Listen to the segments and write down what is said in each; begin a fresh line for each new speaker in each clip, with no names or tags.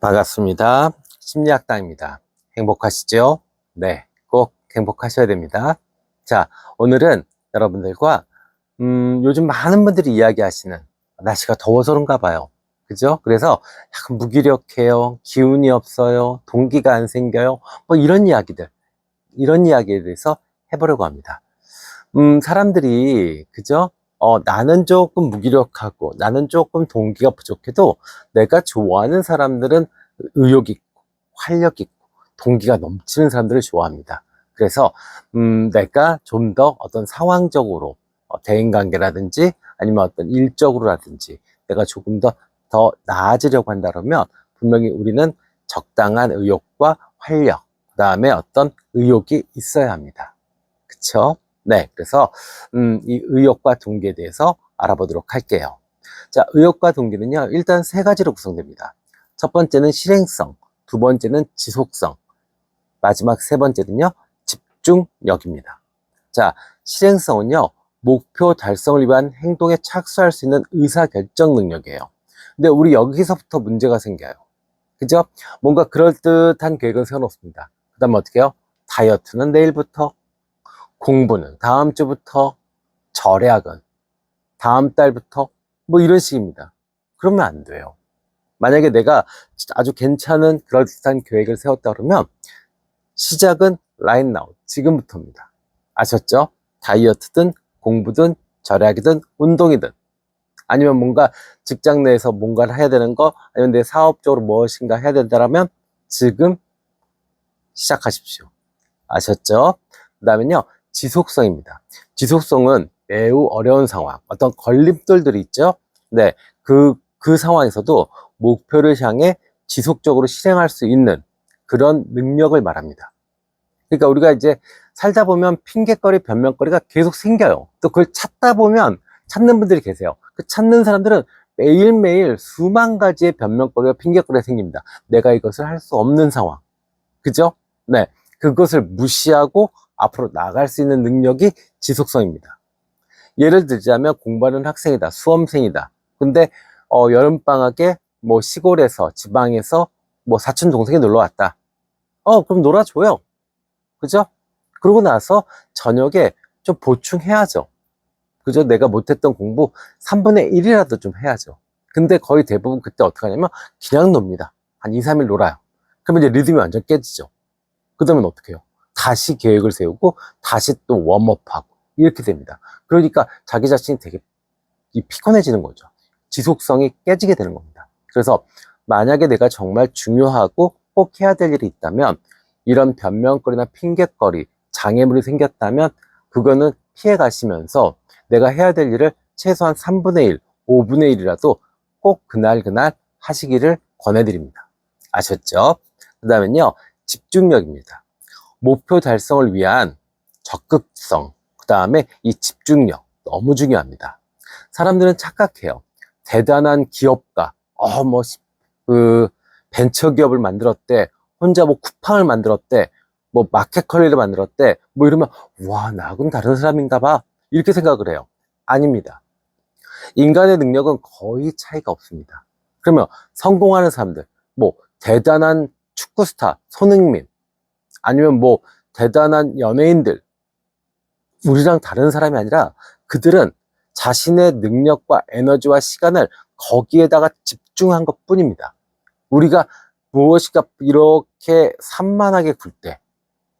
반갑습니다. 심리학당입니다. 행복하시죠? 네, 꼭 행복하셔야 됩니다. 자, 오늘은 여러분들과 음, 요즘 많은 분들이 이야기하시는 날씨가 더워서 그런가 봐요. 그죠? 그래서 약간 무기력해요. 기운이 없어요. 동기가 안 생겨요. 뭐 이런 이야기들, 이런 이야기에 대해서 해보려고 합니다. 음, 사람들이, 그죠? 어, 나는 조금 무기력하고, 나는 조금 동기가 부족해도 내가 좋아하는 사람들은 의욕 있고, 활력 있고, 동기가 넘치는 사람들을 좋아합니다. 그래서, 음, 내가 좀 더 어떤 상황적으로, 어, 대인관계라든지, 아니면 어떤 일적으로라든지, 내가 조금 더, 더 나아지려고 한다 그러면, 분명히 우리는 적당한 의욕과 활력, 그 다음에 어떤 의욕이 있어야 합니다. 그쵸? 네, 그래서 음, 이 의욕과 동기에 대해서 알아보도록 할게요. 자, 의욕과 동기는요, 일단 세 가지로 구성됩니다. 첫 번째는 실행성, 두 번째는 지속성, 마지막 세 번째는요, 집중력입니다. 자, 실행성은요, 목표 달성을 위한 행동에 착수할 수 있는 의사결정 능력이에요. 근데 우리 여기서부터 문제가 생겨요. 그죠? 뭔가 그럴듯한 계획을 세워놓습니다. 그 다음에 어떻게 해요? 다이어트는 내일부터, 공부는 다음 주부터, 절약은 다음 달부터, 뭐 이런 식입니다. 그러면 안 돼요. 만약에 내가 아주 괜찮은 그럴듯한 계획을 세웠다 그러면 시작은 right now, 지금부터입니다. 아셨죠? 다이어트든 공부든 절약이든 운동이든 아니면 뭔가 직장 내에서 뭔가를 해야 되는 거 아니면 내 사업적으로 무엇인가 해야 된다면 지금 시작하십시오. 아셨죠? 그 다음엔요, 지속성입니다. 지속성은 매우 어려운 상황, 어떤 걸림돌들이 있죠? 네, 그, 그 상황에서도 목표를 향해 지속적으로 실행할 수 있는 그런 능력을 말합니다. 그러니까 우리가 이제 살다 보면 핑계거리, 변명거리가 계속 생겨요. 또 그걸 찾다 보면 찾는 분들이 계세요. 그 찾는 사람들은 매일매일 수만 가지의 변명거리와 핑계거리가 생깁니다. 내가 이것을 할 수 없는 상황. 그죠? 네. 그것을 무시하고 앞으로 나갈 수 있는 능력이 지속성입니다. 예를 들자면 공부하는 학생이다, 수험생이다. 근데 어, 여름방학에 뭐 시골에서, 지방에서 뭐 사촌 동생이 놀러 왔다. 어, 그럼 놀아줘요. 그죠? 그러고 나서 저녁에 좀 보충해야죠. 그죠? 내가 못했던 공부 3분의 1이라도 좀 해야죠. 근데 거의 대부분 그때 어떻게 하냐면 그냥 놉니다. 한 2, 3일 놀아요. 그러면 이제 리듬이 완전 깨지죠. 그 다음엔 어떻게 해요? 다시 계획을 세우고 다시 또 웜업하고 이렇게 됩니다. 그러니까 자기 자신이 되게 이 피곤해지는 거죠. 지속성이 깨지게 되는 겁니다. 그래서 만약에 내가 정말 중요하고 꼭 해야 될 일이 있다면 이런 변명거리나 핑계거리, 장애물이 생겼다면 그거는 피해 가시면서 내가 해야 될 일을 최소한 3분의 1, 5분의 1이라도 꼭 그날 그날 하시기를 권해드립니다. 아셨죠? 그 다음엔요, 집중력입니다. 목표 달성을 위한 적극성, 그 다음에 이 집중력, 너무 중요합니다. 사람들은 착각해요. 대단한 기업가, 어, 뭐, 그, 벤처 기업을 만들었대, 혼자 뭐 쿠팡을 만들었대, 뭐 마켓컬리를 만들었대, 뭐 이러면, 와, 나하고는 다른 사람인가 봐. 이렇게 생각을 해요. 아닙니다. 인간의 능력은 거의 차이가 없습니다. 그러면 성공하는 사람들, 뭐, 대단한 축구 스타, 손흥민, 아니면 뭐, 대단한 연예인들, 우리랑 다른 사람이 아니라 그들은 자신의 능력과 에너지와 시간을 거기에다가 집중한 것 뿐입니다. 우리가 무엇인가 이렇게 산만하게 굴 때,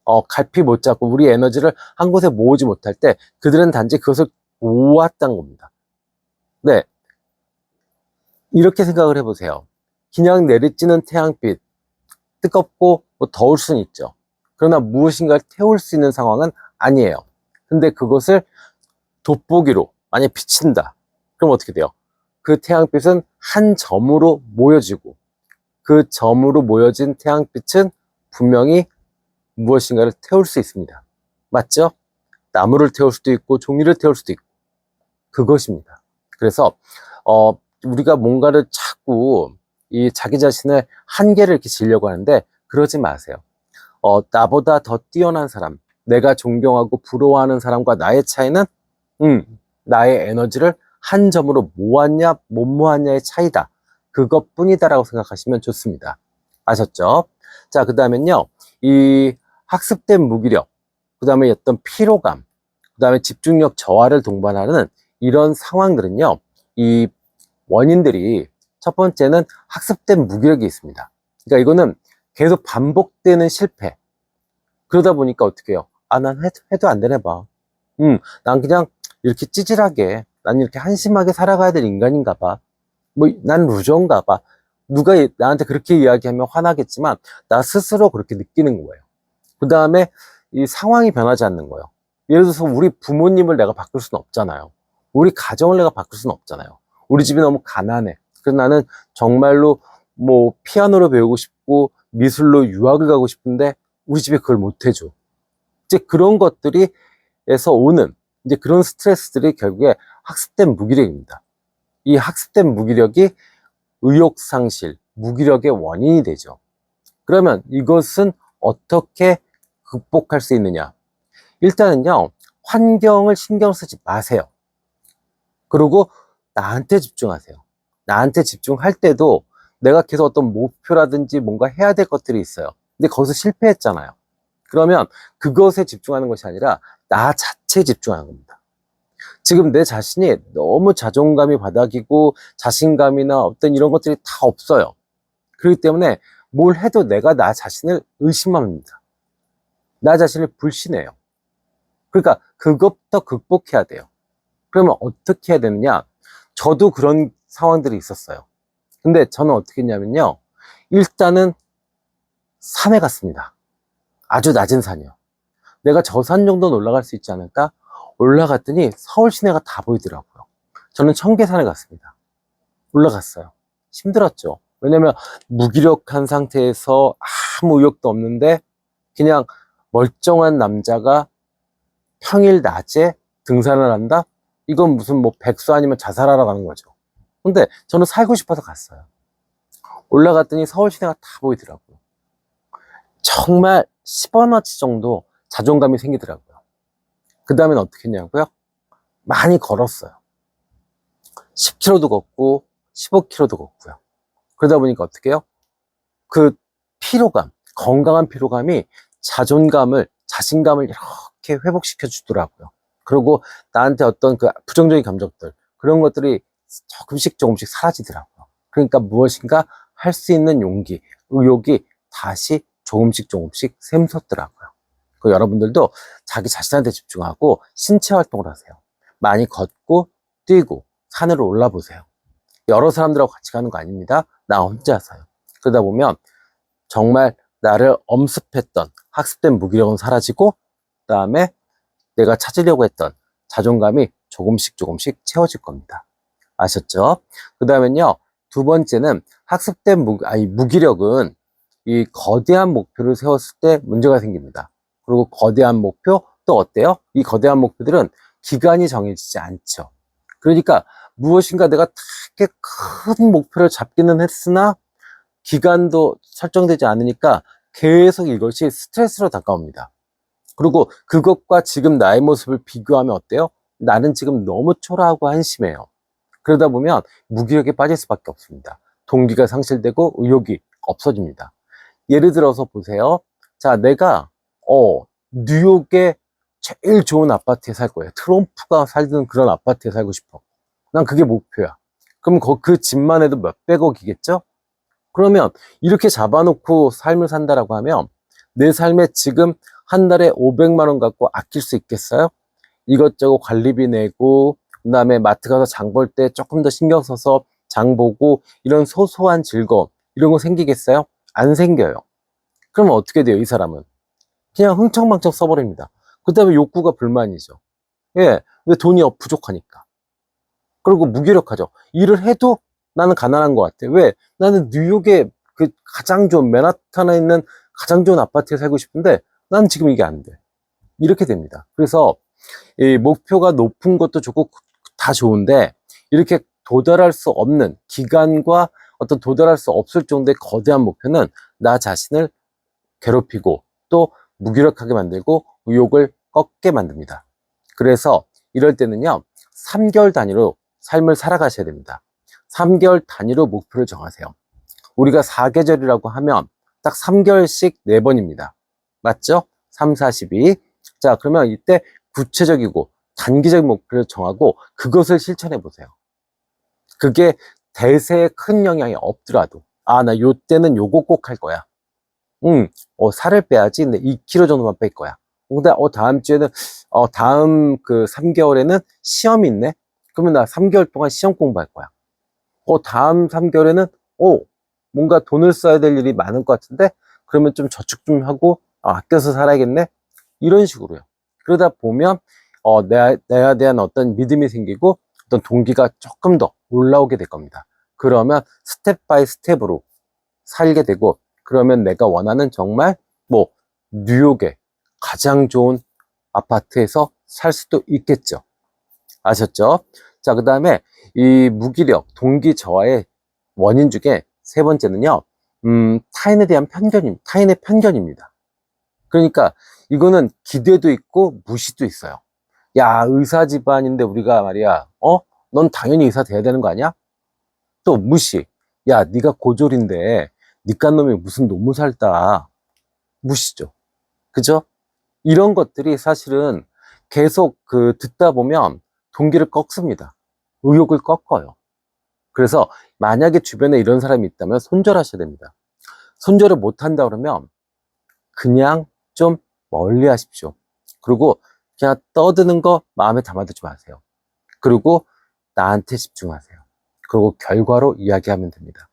어, 갈피 못 잡고 우리 에너지를 한 곳에 모으지 못할 때 그들은 단지 그것을 모았던 겁니다. 네. 이렇게 생각을 해보세요. 그냥 내리쬐는 태양빛, 뜨겁고 뭐 더울 수는 있죠. 그러나 무엇인가를 태울 수 있는 상황은 아니에요. 근데 그것을 돋보기로 만약 비친다. 그럼 어떻게 돼요? 그 태양빛은 한 점으로 모여지고 그 점으로 모여진 태양빛은 분명히 무엇인가를 태울 수 있습니다. 맞죠? 나무를 태울 수도 있고 종이를 태울 수도 있고 그것입니다. 그래서 어, 우리가 뭔가를 자꾸 이 자기 자신의 한계를 이렇게 지려고 하는데 그러지 마세요. 어, 나보다 더 뛰어난 사람, 내가 존경하고 부러워하는 사람과 나의 차이는 음, 나의 에너지를 한 점으로 모았냐 못 모았냐의 차이다. 그것뿐이다라고 생각하시면 좋습니다. 아셨죠? 자, 그 다음엔요, 이 학습된 무기력, 그 다음에 어떤 피로감, 그 다음에 집중력 저하를 동반하는 이런 상황들은요, 이 원인들이 첫 번째는 학습된 무기력이 있습니다. 그러니까 이거는 계속 반복되는 실패. 그러다 보니까 어떻게 해요? 아, 난 해도, 해도 안 되나 봐. 음, 난 그냥 이렇게 찌질하게, 난 이렇게 한심하게 살아가야 될 인간인가 봐. 뭐, 난 루저인가 봐. 누가 나한테 그렇게 이야기하면 화나겠지만, 나 스스로 그렇게 느끼는 거예요. 그 다음에 이 상황이 변하지 않는 거예요. 예를 들어서 우리 부모님을 내가 바꿀 수는 없잖아요. 우리 가정을 내가 바꿀 수는 없잖아요. 우리 집이 너무 가난해. 그래서 나는 정말로 뭐 피아노를 배우고 싶고 미술로 유학을 가고 싶은데 우리 집에 그걸 못 해줘. 이제 그런 것들이 에서 오는 이제 그런 스트레스들이 결국에 학습된 무기력입니다. 이 학습된 무기력이 의욕 상실, 무기력의 원인이 되죠. 그러면 이것은 어떻게 극복할 수 있느냐? 일단은요, 환경을 신경 쓰지 마세요. 그리고 나한테 집중하세요. 나한테 집중할 때도 내가 계속 어떤 목표라든지 뭔가 해야 될 것들이 있어요. 근데 거기서 실패했잖아요. 그러면 그것에 집중하는 것이 아니라 나 자체에 집중하는 겁니다. 지금 내 자신이 너무 자존감이 바닥이고 자신감이나 어떤 이런 것들이 다 없어요. 그렇기 때문에 뭘 해도 내가 나 자신을 의심합니다. 나 자신을 불신해요. 그러니까 그것부터 극복해야 돼요. 그러면 어떻게 해야 되느냐? 저도 그런 상황들이 있었어요. 근데 저는 어떻게 했냐면요. 일단은 산에 갔습니다. 아주 낮은 산이요. 내가 저 산 정도는 올라갈 수 있지 않을까? 올라갔더니 서울 시내가 다 보이더라고요. 저는 청계산에 갔습니다. 올라갔어요. 힘들었죠. 왜냐면 무기력한 상태에서 아무 의욕도 없는데 그냥 멀쩡한 남자가 평일 낮에 등산을 한다? 이건 무슨 뭐 백수 아니면 자살하러 가는 거죠. 근데 저는 살고 싶어서 갔어요. 올라갔더니 서울 시내가 다 보이더라고요. 정말 10원어치 정도 자존감이 생기더라고요. 그 다음엔 어떻게 했냐고요? 많이 걸었어요. 10km도 걷고 15km도 걷고요. 그러다 보니까 어떻게 해요? 그 피로감, 건강한 피로감이 자존감을, 자신감을 이렇게 회복시켜 주더라고요. 그리고 나한테 어떤 그 부정적인 감정들, 그런 것들이 조금씩 조금씩 사라지더라고요. 그러니까 무엇인가 할 수 있는 용기, 의욕이 다시 조금씩 조금씩 샘솟더라고요. 그 여러분들도 자기 자신한테 집중하고 신체 활동을 하세요. 많이 걷고 뛰고 산으로 올라 보세요. 여러 사람들하고 같이 가는 거 아닙니다. 나 혼자서요. 그러다 보면 정말 나를 엄습했던 학습된 무기력은 사라지고 그다음에 내가 찾으려고 했던 자존감이 조금씩 조금씩 채워질 겁니다. 아셨죠? 그 다음엔요, 두 번째는 학습된 무, 아니, 무기력은 이 거대한 목표를 세웠을 때 문제가 생깁니다. 그리고 거대한 목표 또 어때요? 이 거대한 목표들은 기간이 정해지지 않죠. 그러니까 무엇인가 내가 되게 큰 목표를 잡기는 했으나 기간도 설정되지 않으니까 계속 이것이 스트레스로 다가옵니다. 그리고 그것과 지금 나의 모습을 비교하면 어때요? 나는 지금 너무 초라하고 한심해요. 그러다 보면 무기력에 빠질 수밖에 없습니다. 동기가 상실되고 의욕이 없어집니다. 예를 들어서 보세요. 자, 내가 어 뉴욕의 제일 좋은 아파트에 살 거예요. 트럼프가 살던 그런 아파트에 살고 싶어. 난 그게 목표야. 그럼 그, 그 집만 해도 몇백억이겠죠? 그러면 이렇게 잡아놓고 삶을 산다라고 하면 내 삶에 지금 한 달에 500만 원 갖고 아낄 수 있겠어요? 이것저것 관리비 내고 그 다음에 마트 가서 장 볼 때 조금 더 신경 써서 장 보고 이런 소소한 즐거움 이런 거 생기겠어요? 안 생겨요. 그러면 어떻게 돼요, 이 사람은? 그냥 흥청망청 써버립니다. 그 다음에 욕구가 불만이죠. 예, 왜 돈이 부족하니까. 그리고 무기력하죠. 일을 해도 나는 가난한 것 같아. 왜? 나는 뉴욕의 그 가장 좋은 맨하탄에 있는 가장 좋은 아파트에 살고 싶은데 난 지금 이게 안 돼. 이렇게 됩니다. 그래서 이 목표가 높은 것도 좋고 다 좋은데 이렇게 도달할 수 없는 기간과 어떤 도달할 수 없을 정도의 거대한 목표는 나 자신을 괴롭히고 또 무기력하게 만들고 의욕을 꺾게 만듭니다. 그래서 이럴 때는요, 3개월 단위로 삶을 살아가셔야 됩니다. 3개월 단위로 목표를 정하세요. 우리가 4계절이라고 하면 딱 3개월씩 4번입니다. 맞죠? 3, 4, 12. 자, 그러면 이때 구체적이고 단기적인 목표를 정하고 그것을 실천해 보세요. 그게 대세에 큰 영향이 없더라도, 아, 나 요때는 요거 꼭 할 거야. 응, 어, 살을 빼야지. 근데 2kg 정도만 뺄 거야. 근데, 어, 다음 주에는, 어, 다음 그 3개월에는 시험이 있네? 그러면 나 3개월 동안 시험 공부할 거야. 어, 다음 3개월에는, 어, 뭔가 돈을 써야 될 일이 많을 것 같은데, 그러면 좀 저축 좀 하고, 어, 아껴서 살아야겠네? 이런 식으로요. 그러다 보면, 어, 내, 내에 대한 어떤 믿음이 생기고, 어떤 동기가 조금 더 올라오게 될 겁니다. 그러면 스텝 바이 스텝으로 살게 되고, 그러면 내가 원하는 정말 뭐 뉴욕의 가장 좋은 아파트에서 살 수도 있겠죠. 아셨죠? 자, 그 다음에 이 무기력, 동기 저하의 원인 중에 세 번째는요, 음, 타인에 대한 편견입니다. 타인의 편견입니다. 그러니까 이거는 기대도 있고 무시도 있어요. 야, 의사 집안인데 우리가 말이야, 어? 넌 당연히 의사 돼야 되는 거 아니야? 또 무시. 야, 네가 고졸인데 니깐 놈이 무슨 논문 살다. 무시죠. 그죠? 이런 것들이 사실은 계속 그 듣다 보면 동기를 꺾습니다. 의욕을 꺾어요. 그래서 만약에 주변에 이런 사람이 있다면 손절하셔야 됩니다. 손절을 못 한다 그러면 그냥 좀 멀리 하십시오. 그리고 그냥 떠드는 거 마음에 담아두지 마세요. 그리고 나한테 집중하세요. 그리고 결과로 이야기하면 됩니다.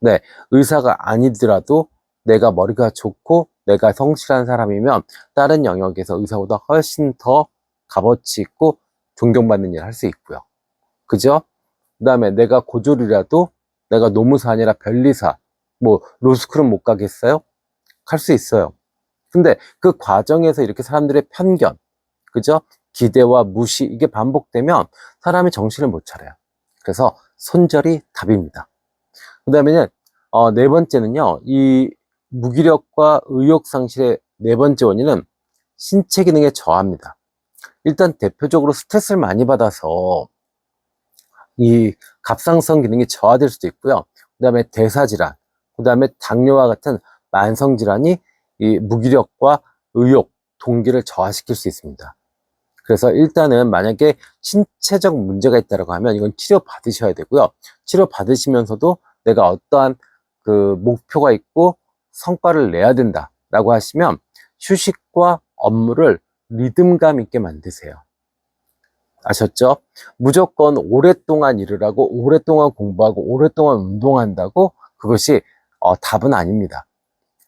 네, 의사가 아니더라도 내가 머리가 좋고 내가 성실한 사람이면 다른 영역에서 의사보다 훨씬 더 값어치 있고 존경받는 일을 할 수 있고요. 그죠? 그 다음에 내가 고졸이라도 내가 노무사 아니라 변리사, 뭐 로스쿨은 못 가겠어요? 갈 수 있어요. 근데 그 과정에서 이렇게 사람들의 편견, 그죠? 기대와 무시, 이게 반복되면 사람이 정신을 못 차려요. 그래서 손절이 답입니다. 그 다음에는, 어, 네 번째는요, 이 무기력과 의욕 상실의 네 번째 원인은 신체 기능의 저하입니다. 일단 대표적으로 스트레스를 많이 받아서 이 갑상선 기능이 저하될 수도 있고요. 그 다음에 대사 질환, 그 다음에 당뇨와 같은 만성 질환이 이 무기력과 의욕, 동기를 저하시킬 수 있습니다. 그래서 일단은 만약에 신체적 문제가 있다고 하면 이건 치료 받으셔야 되고요. 치료 받으시면서도 내가 어떠한 그 목표가 있고 성과를 내야 된다라고 하시면 휴식과 업무를 리듬감 있게 만드세요. 아셨죠? 무조건 오랫동안 일을 하고 오랫동안 공부하고 오랫동안 운동한다고 그것이 어, 답은 아닙니다.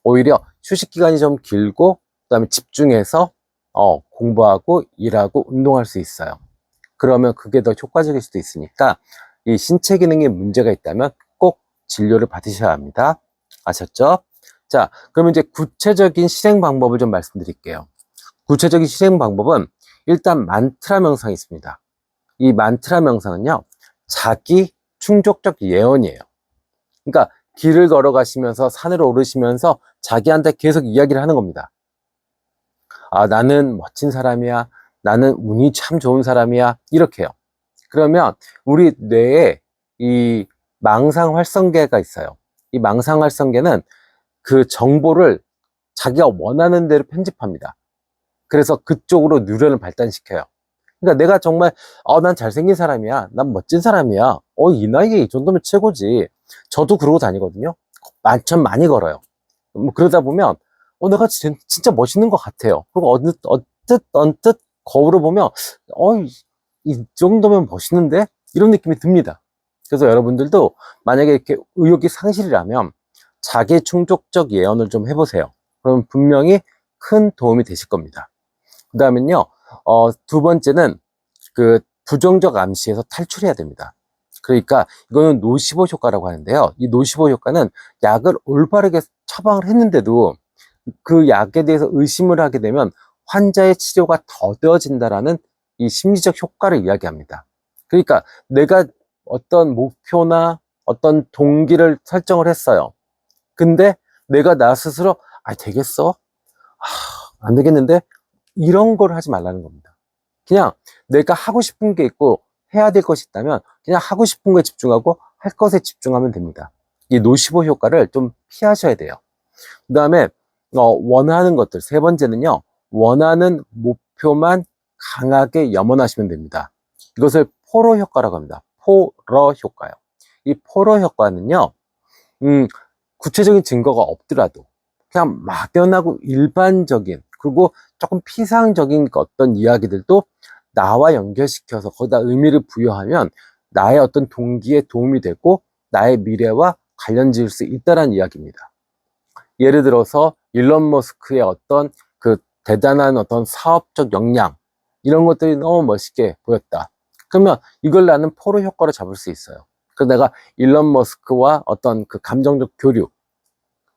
오히려 휴식 기간이 좀 길고 그다음에 집중해서 어, 공부하고 일하고 운동할 수 있어요. 그러면 그게 더 효과적일 수도 있으니까 이 신체 기능에 문제가 있다면 꼭 진료를 받으셔야 합니다. 아셨죠? 자, 그러면 이제 구체적인 실행 방법을 좀 말씀드릴게요. 구체적인 실행 방법은 일단 만트라 명상이 있습니다. 이 만트라 명상은요, 자기 충족적 예언이에요. 그러니까 길을 걸어가시면서 산을 오르시면서 자기한테 계속 이야기를 하는 겁니다. 아, 나는 멋진 사람이야. 나는 운이 참 좋은 사람이야. 이렇게요. 그러면 우리 뇌에 이 망상 활성계가 있어요. 이 망상 활성계는 그 정보를 자기가 원하는 대로 편집합니다. 그래서 그쪽으로 뉴런을 발달시켜요. 그러니까 내가 정말 어, 난 잘생긴 사람이야. 난 멋진 사람이야. 어, 이 나이에 이 정도면 최고지. 저도 그러고 다니거든요. 만천 많이 걸어요. 뭐 그러다 보면 어, 내가 진, 진짜 멋있는 것 같아요. 그리고 언뜻, 언뜻, 언뜻 거울을 보면 어, 이, 이 정도면 멋있는데? 이런 느낌이 듭니다. 그래서 여러분들도 만약에 이렇게 의욕이 상실이라면 자기 충족적 예언을 좀 해보세요. 그러면 분명히 큰 도움이 되실 겁니다. 그 다음엔요, 어, 두 번째는 그 부정적 암시에서 탈출해야 됩니다. 그러니까 이거는 노시보 효과라고 하는데요. 이 노시보 효과는 약을 올바르게 처방을 했는데도 그 약에 대해서 의심을 하게 되면 환자의 치료가 더뎌진다라는 이 심리적 효과를 이야기합니다. 그러니까 내가 어떤 목표나 어떤 동기를 설정을 했어요. 근데 내가 나 스스로 아 되겠어? 아, 안 되겠는데 이런 걸 하지 말라는 겁니다. 그냥 내가 하고 싶은 게 있고 해야 될 것이 있다면 그냥 하고 싶은 거에 집중하고 할 것에 집중하면 됩니다. 이 노시보 효과를 좀 피하셔야 돼요. 그 다음에, 어, 원하는 것들. 세 번째는요, 원하는 목표만 강하게 염원하시면 됩니다. 이것을 포로 효과라고 합니다. 포러 효과요. 이 포러 효과는요, 음, 구체적인 증거가 없더라도 그냥 막연하고 일반적인 그리고 조금 피상적인 어떤 이야기들도 나와 연결시켜서 거기다 의미를 부여하면 나의 어떤 동기에 도움이 되고 나의 미래와 관련 지을 수 있다는 이야기입니다. 예를 들어서 일론 머스크의 어떤 그 대단한 어떤 사업적 역량 이런 것들이 너무 멋있게 보였다. 그러면 이걸 나는 포로 효과로 잡을 수 있어요. 그래서 내가 일론 머스크와 어떤 그 감정적 교류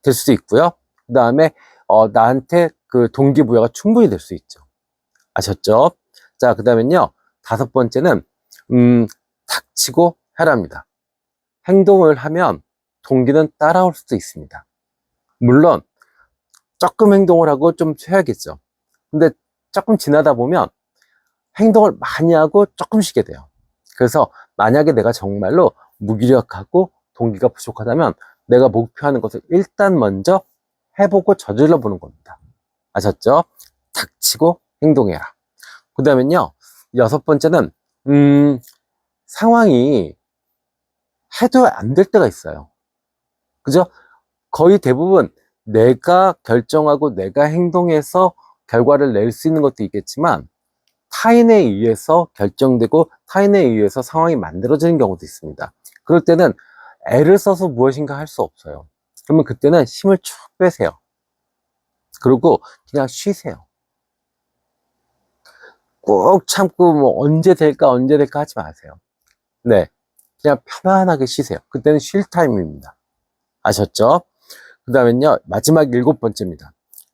될 수도 있고요. 그 다음에 어, 나한테 그 동기부여가 충분히 될 수 있죠. 아셨죠? 자, 그 다음엔요. 다섯 번째는 음, 닥치고 해랍니다. 행동을 하면 동기는 따라올 수도 있습니다. 물론 조금 행동을 하고 좀 쉬어야겠죠. 근데 조금 지나다 보면 행동을 많이 하고 조금 쉬게 돼요. 그래서 만약에 내가 정말로 무기력하고 동기가 부족하다면 내가 목표하는 것을 일단 먼저 해보고 저질러 보는 겁니다. 아셨죠? 닥치고 행동해라. 그 다음엔요, 여섯 번째는, 음, 상황이 해도 안 될 때가 있어요. 그죠? 거의 대부분 내가 결정하고 내가 행동해서 결과를 낼 수 있는 것도 있겠지만, 타인에 의해서 결정되고 타인에 의해서 상황이 만들어지는 경우도 있습니다. 그럴 때는 애를 써서 무엇인가 할 수 없어요. 그러면 그때는 힘을 쭉 빼세요. 그리고 그냥 쉬세요. 꾹 참고 뭐 언제 될까 언제 될까 하지 마세요. 네. 그냥 편안하게 쉬세요. 그때는 쉴 타임입니다. 아셨죠? 그 다음엔요, 마지막 일곱 번째입니다.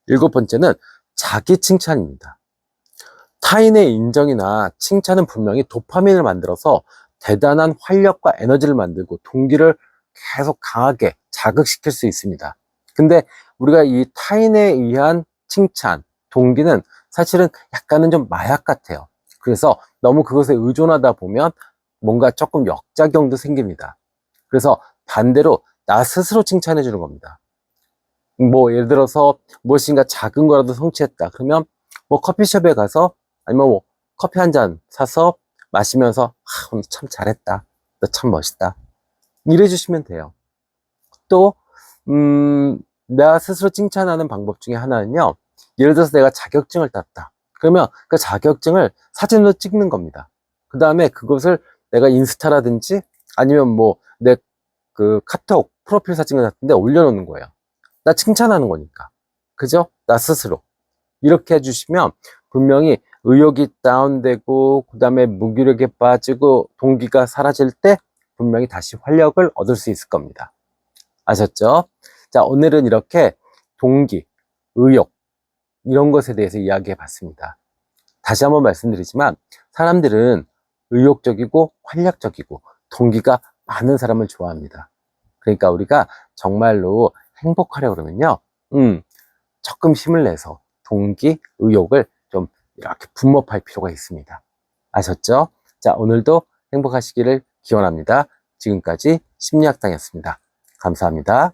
일곱 번째는 자기 칭찬입니다. 타인의 인정이나 칭찬은 분명히 도파민을 만들어서 대단한 활력과 에너지를 만들고 동기를 계속 강하게 자극시킬 수 있습니다. 근데 우리가 이 타인에 의한 칭찬, 동기는 사실은 약간은 좀 마약 같아요. 그래서 너무 그것에 의존하다 보면 뭔가 조금 역작용도 생깁니다. 그래서 반대로 나 스스로 칭찬해 주는 겁니다. 뭐 예를 들어서 무엇인가 작은 거라도 성취했다. 그러면 뭐 커피숍에 가서 아니면 뭐 커피 한 잔 사서 마시면서 아, 오늘 참 잘했다. 너 참 멋있다. 이래 주시면 돼요. 또 음, 내가 스스로 칭찬하는 방법 중에 하나는요. 예를 들어서 내가 자격증을 땄다. 그러면 그 자격증을 사진으로 찍는 겁니다. 그 다음에 그것을 내가 인스타라든지 아니면 뭐 내 그 카톡 프로필 사진 같은데 올려놓는 거예요. 나 칭찬하는 거니까. 그죠? 나 스스로. 이렇게 해주시면 분명히 의욕이 다운되고 그 다음에 무기력에 빠지고 동기가 사라질 때 분명히 다시 활력을 얻을 수 있을 겁니다. 아셨죠? 자, 오늘은 이렇게 동기, 의욕, 이런 것에 대해서 이야기해 봤습니다. 다시 한번 말씀드리지만 사람들은 의욕적이고 활력적이고 동기가 많은 사람을 좋아합니다. 그러니까 우리가 정말로 행복하려고 그러면요. 음, 조금 힘을 내서 동기, 의욕을 좀 이렇게 분모할 필요가 있습니다. 아셨죠? 자, 오늘도 행복하시기를 기원합니다. 지금까지 심리학당이었습니다. 감사합니다.